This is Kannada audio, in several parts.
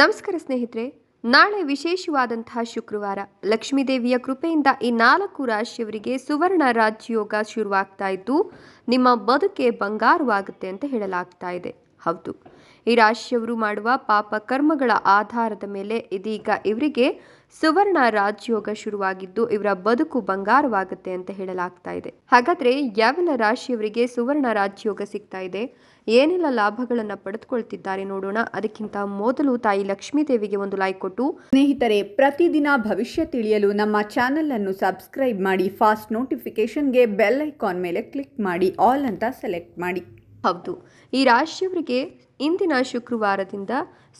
ನಮಸ್ಕಾರ ಸ್ನೇಹಿತರೆ, ನಾಳೆ ವಿಶೇಷವಾದಂತಹ ಶುಕ್ರವಾರ ಲಕ್ಷ್ಮೀದೇವಿಯ ಕೃಪೆಯಿಂದ ಈ ನಾಲ್ಕು ರಾಶಿಯವರಿಗೆ ಸುವರ್ಣ ರಾಜ್ಯೋಗ ಶುರುವಾಗ್ತಾ ಇದ್ದು, ನಿಮ್ಮ ಬದುಕೆ ಬಂಗಾರವಾಗುತ್ತೆ ಅಂತ ಹೇಳಲಾಗ್ತಾ ಇದೆ. ಹೌದು, ಈ ರಾಶಿಯವರು ಮಾಡುವ ಪಾಪ ಕರ್ಮಗಳ ಆಧಾರದ ಮೇಲೆ ಇದೀಗ ಇವರಿಗೆ ಸುವರ್ಣ ರಾಜಯೋಗ ಶುರುವಾಗಿದ್ದು, ಇವರ ಬದುಕು ಬಂಗಾರವಾಗುತ್ತೆ ಅಂತ ಹೇಳಲಾಗ್ತಾ ಇದೆ. ಹಾಗಾದ್ರೆ ಯಾವೆಲ್ಲ ರಾಶಿಯವರಿಗೆ ಸುವರ್ಣ ರಾಜಯೋಗ ಸಿಗ್ತಾ ಇದೆ? ಏನೆಲ್ಲ ಲಾಭಗಳನ್ನ ಪಡೆದುಕೊಳ್ತಿದ್ದಾರೆ ನೋಡೋಣ. ಅದಕ್ಕಿಂತ ಮೊದಲು ತಾಯಿ ಲಕ್ಷ್ಮೀ ದೇವಿಗೆ ಒಂದು ಲೈಕ್ ಕೊಟ್ಟು, ಸ್ನೇಹಿತರೆ, ಪ್ರತಿದಿನ ಭವಿಷ್ಯ ತಿಳಿಯಲು ನಮ್ಮ ಚಾನೆಲ್ ಅನ್ನು ಸಬ್ಸ್ಕ್ರೈಬ್ ಮಾಡಿ ಫಾಸ್ಟ್ ನೋಟಿಫಿಕೇಶನ್ಗೆ ಬೆಲ್ ಐಕಾನ್ ಮೇಲೆ ಕ್ಲಿಕ್ ಮಾಡಿ ಆಲ್ ಅಂತ ಸೆಲೆಕ್ಟ್ ಮಾಡಿ. ಹೌದು. ಈ ರಾಶಿಯವರಿಗೆ ಇಂದಿನ ಶುಕ್ರವಾರದಿಂದ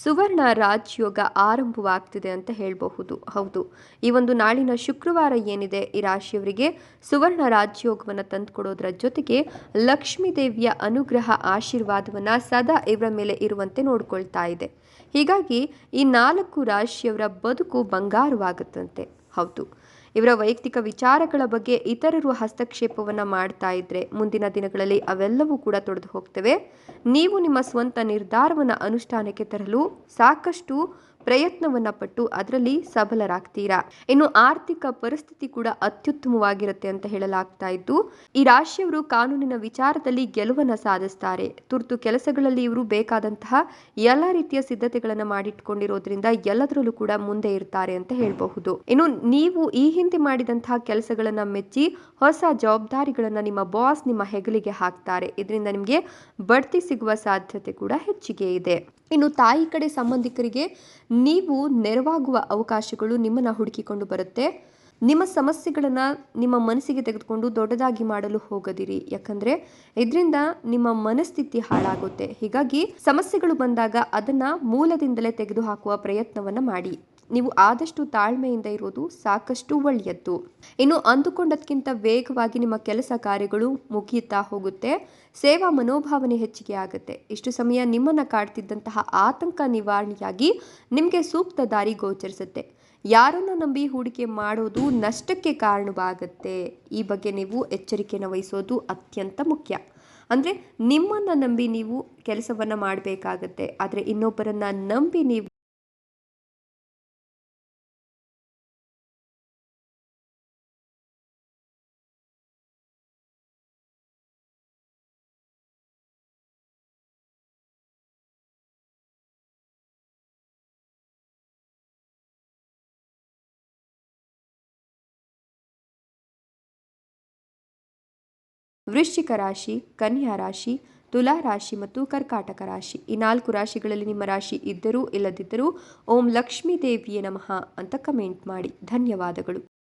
ಸುವರ್ಣ ರಾಜಯೋಗ ಆರಂಭವಾಗ್ತಿದೆ ಅಂತ ಹೇಳಬಹುದು. ಹೌದು. ಈ ಒಂದು ನಾಳಿನ ಶುಕ್ರವಾರ ಏನಿದೆ? ಈ ರಾಶಿಯವರಿಗೆ ಸುವರ್ಣ ರಾಜಯೋಗವನ್ನು ತಂದುಕೊಡೋದ್ರ ಜೊತೆಗೆ ಲಕ್ಷ್ಮೀ ದೇವಿಯ ಅನುಗ್ರಹ ಆಶೀರ್ವಾದವನ್ನು ಸದಾ ಇವರ ಮೇಲೆ ಇರುವಂತೆ ನೋಡಿಕೊಳ್ತಾ ಇದೆ. ಹೀಗಾಗಿ ಈ ನಾಲ್ಕು ರಾಶಿಯವರ ಬದುಕು ಬಂಗಾರವಾಗುತ್ತಂತೆ. ಹೌದು. ಇವರ ವೈಯಕ್ತಿಕ ವಿಚಾರಗಳ ಬಗ್ಗೆ ಇತರರು ಹಸ್ತಕ್ಷೇಪವನ್ನು ಮಾಡ್ತಾ ಇದ್ರೆ ಮುಂದಿನ ದಿನಗಳಲ್ಲಿ ಅವೆಲ್ಲವೂ ಕೂಡ ತೊಡೆದು ಹೋಗ್ತವೆ. ನೀವು ನಿಮ್ಮ ಸ್ವಂತ ನಿರ್ಧಾರವನ್ನು ಅನುಷ್ಠಾನಕ್ಕೆ ತರಲು ಸಾಕಷ್ಟು ಪ್ರಯತ್ನವನ್ನ ಪಟ್ಟು ಅದರಲ್ಲಿ ಸಬಲರಾಗ್ತೀರಾ? ಇನ್ನು ಆರ್ಥಿಕ ಪರಿಸ್ಥಿತಿ ಕೂಡ ಅತ್ಯುತ್ತಮವಾಗಿರುತ್ತೆ ಅಂತ ಹೇಳಲಾಗ್ತಾ ಇದ್ದು, ಈ ರಾಶಿಯವರು ಕಾನೂನಿನ ವಿಚಾರದಲ್ಲಿ ಗೆಲುವನ್ನ ಸಾಧಿಸ್ತಾರೆ. ತುರ್ತು ಕೆಲಸಗಳಲ್ಲಿ ಇವರು ಬೇಕಾದಂತಹ ಎಲ್ಲ ರೀತಿಯ ಸಿದ್ಧತೆಗಳನ್ನು ಮಾಡಿಟ್ಕೊಂಡಿರೋದ್ರಿಂದ ಎಲ್ಲದರಲ್ಲೂ ಕೂಡ ಮುಂದೆ ಇರ್ತಾರೆ ಅಂತ ಹೇಳಬಹುದು. ಇನ್ನು ನೀವು ಈ ಹಿಂದೆ ಮಾಡಿದಂತಹ ಕೆಲಸಗಳನ್ನು ಮೆಚ್ಚಿ ಹೊಸ ಜವಾಬ್ದಾರಿಗಳನ್ನು ನಿಮ್ಮ ಬಾಸ್ ನಿಮ್ಮ ಹೆಗಲಿಗೆ ಹಾಕ್ತಾರೆ. ಇದರಿಂದ ನಿಮಗೆ ಬಡ್ತಿ ಸಿಗುವ ಸಾಧ್ಯತೆ ಕೂಡ ಹೆಚ್ಚಿಗೆ ಇದೆ. ಇನ್ನು ತಾಯಿ ಕಡೆ ಸಂಬಂಧಿಕರಿಗೆ ನೀವು ನೆರವಾಗುವ ಅವಕಾಶಗಳು ನಿಮ್ಮನ್ನು ಹುಡುಕಿಕೊಂಡು ಬರುತ್ತೆ. ನಿಮ್ಮ ಸಮಸ್ಯೆಗಳನ್ನು ನಿಮ್ಮ ಮನಸ್ಸಿಗೆ ತೆಗೆದುಕೊಂಡು ದೊಡ್ಡದಾಗಿ ಮಾಡಲು ಹೋಗದಿರಿ. ಯಾಕಂದರೆ ಇದರಿಂದ ನಿಮ್ಮ ಮನಸ್ಥಿತಿ ಹಾಳಾಗುತ್ತೆ. ಹೀಗಾಗಿ ಸಮಸ್ಯೆಗಳು ಬಂದಾಗ ಅದನ್ನು ಮೂಲದಿಂದಲೇ ತೆಗೆದುಹಾಕುವ ಪ್ರಯತ್ನವನ್ನು ಮಾಡಿ. ನೀವು ಆದಷ್ಟು ತಾಳ್ಮೆಯಿಂದ ಇರೋದು ಸಾಕಷ್ಟು ಒಳ್ಳೆಯದ್ದು. ಇನ್ನು ಅಂದುಕೊಂಡದಕ್ಕಿಂತ ವೇಗವಾಗಿ ನಿಮ್ಮ ಕೆಲಸ ಕಾರ್ಯಗಳು ಮುಗಿಯುತ್ತಾ ಹೋಗುತ್ತೆ. ಸೇವಾ ಮನೋಭಾವನೆ ಹೆಚ್ಚಿಗೆ ಆಗುತ್ತೆ. ಇಷ್ಟು ಸಮಯ ನಿಮ್ಮನ್ನು ಕಾಡ್ತಿದ್ದಂತಹ ಆತಂಕ ನಿವಾರಣೆಯಾಗಿ ನಿಮಗೆ ಸೂಕ್ತ ದಾರಿ ಗೋಚರಿಸುತ್ತೆ. ಯಾರನ್ನು ನಂಬಿ ಹೂಡಿಕೆ ಮಾಡೋದು ನಷ್ಟಕ್ಕೆ ಕಾರಣವಾಗುತ್ತೆ. ಈ ಬಗ್ಗೆ ನೀವು ಎಚ್ಚರಿಕೆಯನ್ನು ವಹಿಸೋದು ಅತ್ಯಂತ ಮುಖ್ಯ. ಅಂದರೆ ನಿಮ್ಮನ್ನು ನಂಬಿ ನೀವು ಕೆಲಸವನ್ನು ಮಾಡಬೇಕಾಗತ್ತೆ. ಆದರೆ ಇನ್ನೊಬ್ಬರನ್ನು ನಂಬಿ ನೀವು ವೃಶ್ಚಿಕ ರಾಶಿ, ಕನ್ಯಾ ರಾಶಿ, ತುಲಾ ರಾಶಿ ಮತ್ತು ಕರ್ಕಾಟಕ ರಾಶಿ. ಈ ನಾಲ್ಕು ರಾಶಿಗಳಲ್ಲಿ ನಿಮ್ಮ ರಾಶಿ ಇದ್ದರೂ ಇಲ್ಲದಿದ್ದರೂ ಓಂ ಲಕ್ಷ್ಮೀ ದೇವಿಯೇ ನಮಃ ಅಂತ ಕಮೆಂಟ್ ಮಾಡಿ. ಧನ್ಯವಾದಗಳು.